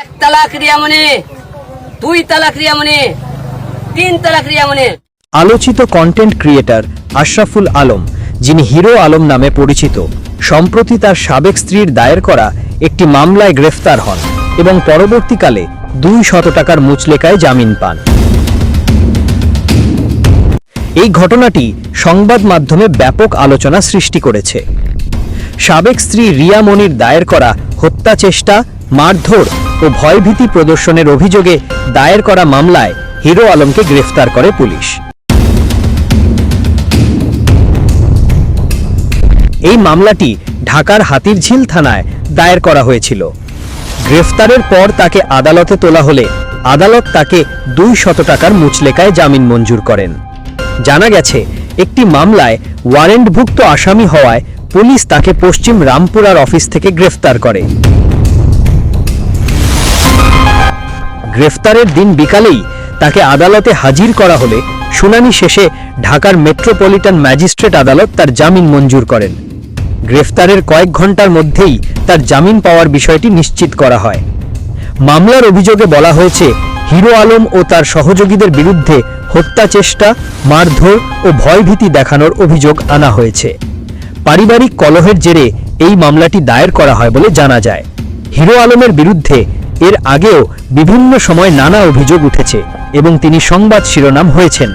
এক তালাক রিয়ামণি দুই তালাক রিয়ামণি তিন তালাক রিয়ামণি আলোচিত কন্টেন্ট ক্রিয়েটর আশরাফুল আলম, যিনি হিরো আলম নামে পরিচিত, সম্প্রতি তার সাবেক স্ত্রীর দায়ের করা একটি মামলায় গ্রেফতার হন এবং পরবর্তীকালে দুই শত টাকার মুচলেকায় জামিন পান। এই ঘটনাটি সংবাদ মাধ্যমে ব্যাপক আলোচনা সৃষ্টি করেছে। সাবেক স্ত্রী রিয়া মনির দায়ের করা হত্যা চেষ্টা মারধর ও ভয়ভীতি প্রদর্শনের অভিযোগে দায়ের করা মামলায় হিরো আলমকে গ্রেফতার করে পুলিশ। এই মামলাটি ঢাকার হাতিরঝিল থানায় দায়ের করা হয়েছিল। গ্রেফতারের পর তাকে আদালতে তোলা হলে আদালত তাকে দুই শত টাকার মুচলেকায় জামিন মঞ্জুর করেন। জানা গেছে, একটি মামলায় ওয়ারেন্টভুক্ত আসামি হওয়ায় পুলিশ তাকে পশ্চিম রামপুরার অফিস থেকে গ্রেফতার করে। গ্রেফতারের দিন বিকালেই তাকে আদালতে হাজির করা হলে শুনানি শেষে ঢাকার মেট্রোপলিটন ম্যাজিস্ট্রেট আদালত তার জামিন মঞ্জুর করেন। গ্রেফতারের কয়েক ঘণ্টার মধ্যেই তার জামিন পাওয়ার বিষয়টি নিশ্চিত করা হয়। মামলার অভিযোগে বলা হয়েছে, হিরো আলম ও তার সহযোগীদের বিরুদ্ধে হত্যা চেষ্টা, মারধর ও ভয়ভীতি দেখানোর অভিযোগ আনা হয়েছে। পারিবারিক কলহের জেরে এই মামলাটি দায়ের করা হয় বলে জানা যায়। হিরো আলমের বিরুদ্ধে এর আগেও বিভিন্ন সময় নানা অভিযোগ উঠেছে এবং তিনি সংবাদ শিরোনাম হয়েছেন।